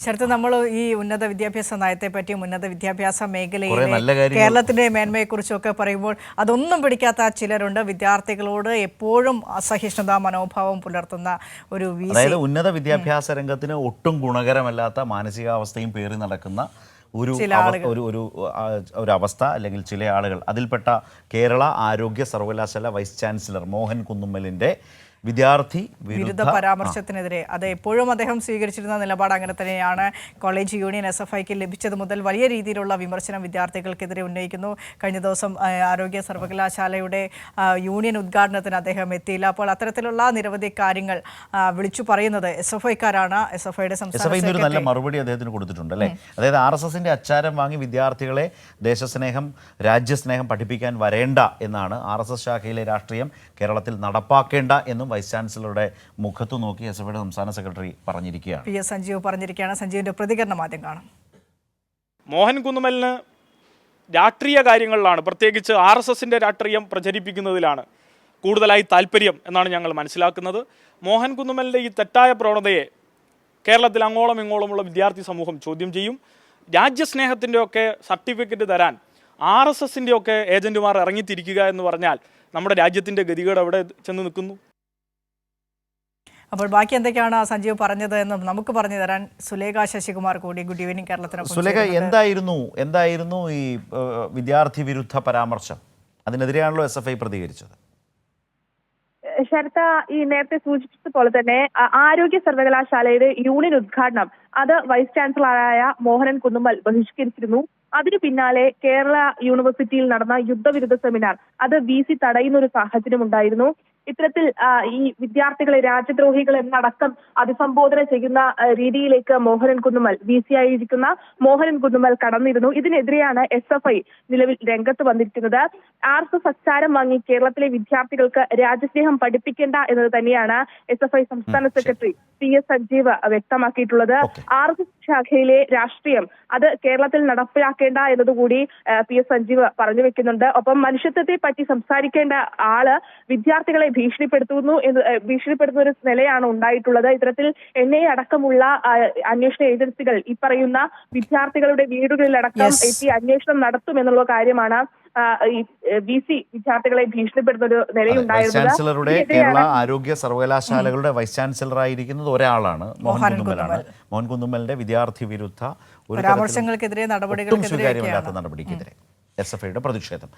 ശരത്ത് നമ്മൾ ഈ ഉന്നത വിദ്യാഭ്യാസ നയത്തെ പറ്റിയും ഉന്നത വിദ്യാഭ്യാസ മേഖലയിലെ കേരളത്തിന്റെ മേന്മയെക്കുറിച്ചും ഒക്കെ പറയുമ്പോൾ അതൊന്നും പിടിക്കാത്ത ചിലരുണ്ട്. വിദ്യാർത്ഥികളോട് എപ്പോഴും അസഹിഷ്ണുതാ മനോഭാവം പുലർത്തുന്ന ഒരു അതായത് ഉന്നത വിദ്യാഭ്യാസ രംഗത്തിന് ഒട്ടും ഗുണകരമല്ലാത്ത മാനസികാവസ്ഥയും പേറി നടക്കുന്ന ഒരു ഒരു ഒരു ഒരു അവസ്ഥ അല്ലെങ്കിൽ ചില ആളുകൾ. അതിൽപ്പെട്ട കേരള ആരോഗ്യ സർവകലാശാല വൈസ് ചാൻസലർ മോഹൻ കുന്നുമ്മലിന്റെ വിദ്യാർത്ഥി വിരുദ്ധ പരാമർശത്തിനെതിരെ. അത് എപ്പോഴും അദ്ദേഹം സ്വീകരിച്ചിരുന്ന നിലപാട് അങ്ങനെ തന്നെയാണ്. കോളേജ് യൂണിയൻ എസ് എഫ് ഐക്ക് ലഭിച്ചത് മുതൽ വലിയ രീതിയിലുള്ള വിമർശനം വിദ്യാർത്ഥികൾക്കെതിരെ ഉന്നയിക്കുന്നു. കഴിഞ്ഞ ദിവസം ആരോഗ്യ സർവകലാശാലയുടെ യൂണിയൻ ഉദ്ഘാടനത്തിന് അദ്ദേഹം എത്തിയില്ല. അപ്പോൾ അത്തരത്തിലുള്ള നിരവധി കാര്യങ്ങൾ വിളിച്ചു പറയുന്നത് എസ് എഫ് ഐക്കാരാണ്. എസ് എഫ് ഐയുടെ സംസ്ഥാന നല്ല മറുപടി അദ്ദേഹത്തിന് കൊടുത്തിട്ടുണ്ട് അല്ലേ? അതായത് ആർ എസ് എസിന്റെ അച്ചാരം വാങ്ങി വിദ്യാർത്ഥികളെ ദേശസ്നേഹം രാജ്യസ്നേഹം പഠിപ്പിക്കാൻ വരേണ്ട എന്നാണ് ആർ എസ് എസ് ശാഖയിലെ രാഷ്ട്രീയം കേരളത്തിൽ നടപ്പാക്കേണ്ട എന്നും വൈസ് ചാൻസലറുടെ മുഖത്ത് നോക്കി എസ് എഫ് ഐയുടെ സംസ്ഥാന സെക്രട്ടറി പറഞ്ഞിരിക്കുകയാണ്. പി എസ് സഞ്ജീവ് പറഞ്ഞിരിക്കുകയാണ്. സഞ്ജീവിന്റെ പ്രതികരണം ആദ്യം കാണാം. മോഹൻ കുന്നുമലിന് രാഷ്ട്രീയ കാര്യങ്ങളിലാണ് പ്രത്യേകിച്ച് ആർ എസ് എസിന്റെ രാഷ്ട്രീയം പ്രചരിപ്പിക്കുന്നതിലാണ് കൂടുതലായി താല്പര്യം എന്നാണ് ഞങ്ങൾ മനസ്സിലാക്കുന്നത്. മോഹൻ കുന്നുമലിന്റെ ഈ തെറ്റായ പ്രവണതയെ കേരളത്തിൽ അങ്ങോളം ഇങ്ങോളമുള്ള വിദ്യാർത്ഥി സമൂഹം ചോദ്യം ചെയ്യും. രാജ്യസ്നേഹത്തിന്റെ ഒക്കെ സർട്ടിഫിക്കറ്റ് തരാൻ ആർ എസ് എസിന്റെ ഒക്കെ ഏജന്റുമാർ ഇറങ്ങിത്തിരിക്കുക എന്ന് പറഞ്ഞാൽ നമ്മുടെ രാജ്യത്തിന്റെ ഗതികേട് അവിടെ ചെന്ന് നിൽക്കുന്നു? അപ്പോൾ ബാക്കി എന്തൊക്കെയാണ് സഞ്ജീവ് പറഞ്ഞത് എന്ന് നമുക്ക് പറഞ്ഞു തരാൻ സുലേഖ ശശികുമാർ കൂടി ഗുഡ് ഈവനിങ് കേരളത്തിനൊപ്പം സുലേഖ എന്തായിരുന്നു എന്തായിരുന്നു ഈ വിദ്യാർത്ഥി വിരുദ്ധ പരാമർശം? അതിനെതിരെയാണല്ലോ എസ് എഫ് ഐ പ്രതികരിച്ചത്. ശരത്ത ഈ നേരത്തെ സൂചിപ്പിച്ചതുപോലെ തന്നെ ആരോഗ്യ സർവകലാശാലയുടെ യൂണിയൻ ഉദ്ഘാടനം അത് വൈസ് ചാൻസലറായ മോഹനൻ കുന്നുമ്മൽ ബഹിഷ്കരിച്ചിരുന്നു. അതിനു പിന്നാലെ കേരള യൂണിവേഴ്സിറ്റിയിൽ നടന്ന യുദ്ധവിരുദ്ധ സെമിനാർ അത് വി സി തടയുന്ന ഒരു സാഹചര്യം ഉണ്ടായിരുന്നു ഇത്തരത്തിൽ ഈ വിദ്യാർത്ഥികളെ രാജ്യദ്രോഹികൾ എന്നടക്കം അഭിസംബോധന ചെയ്യുന്ന രീതിയിലേക്ക് മോഹനൻ കുന്നുമൽ വി സി ആയിരിക്കുന്ന മോഹനൻ കുന്നുമൽ കടന്നിരുന്നു. ഇതിനെതിരെയാണ് എസ് എഫ് ഐ നിലവിൽ രംഗത്ത് വന്നിരിക്കുന്നത്. ആർ എസ് എസ് അച്ചാരം വാങ്ങി കേരളത്തിലെ വിദ്യാർത്ഥികൾക്ക് രാജ്യസ്നേഹം പഠിപ്പിക്കേണ്ട എന്നത് തന്നെയാണ് എസ് എഫ് ഐ സംസ്ഥാന സെക്രട്ടറി പി എസ് സഞ്ജീവ് വ്യക്തമാക്കിയിട്ടുള്ളത്. ആർ എസ് എസ് ശാഖയിലെ രാഷ്ട്രീയം അത് കേരളത്തിൽ നടപ്പിലാക്കേണ്ട എന്നതുകൂടി പി എസ് സഞ്ജീവ് പറഞ്ഞു വെക്കുന്നുണ്ട് ഒപ്പം മനുഷ്യത്വത്തെ പറ്റി സംസാരിക്കേണ്ട ആൾ വിദ്യാർത്ഥികളെ ഭീഷണിപ്പെടുത്തുന്നു എന്ന് ഭീഷണിപ്പെടുത്തുന്ന ഒരു നിലയാണ് ഉണ്ടായിട്ടുള്ളത് ഇത്തരത്തിൽ എൻ ഐ അടക്കമുള്ള അന്വേഷണ ഏജൻസികൾ ഈ പറയുന്ന വിദ്യാർത്ഥികളുടെ വീടുകളിലടക്കം. എത്തി അന്വേഷണം നടത്തും എന്നുള്ള കാര്യമാണ് വി സി വിദ്യാർത്ഥികളെ ഭീഷണിപ്പെടുത്തുന്ന ഒരു നിലയുണ്ടായിരുന്നു ചാൻസലറുടെ കേരള ആരോഗ്യ സർവകലാശാലകളുടെ വൈസ് ചാൻസലർ ആയിരിക്കുന്നത് ഒരാളാണ് മോഹൻ കുന്നുമ്മലാണ്. മോഹൻ കുന്നുമ്മലിന്റെ വിദ്യാർത്ഥി വിരുദ്ധ ഒരു പരാമർശങ്ങൾക്കെതിരെ സ്വീകാര്യമല്ലാത്ത നടപടിക്കെതിരെ. എസ് എഫ് ഐയുടെ പ്രതിഷേധം.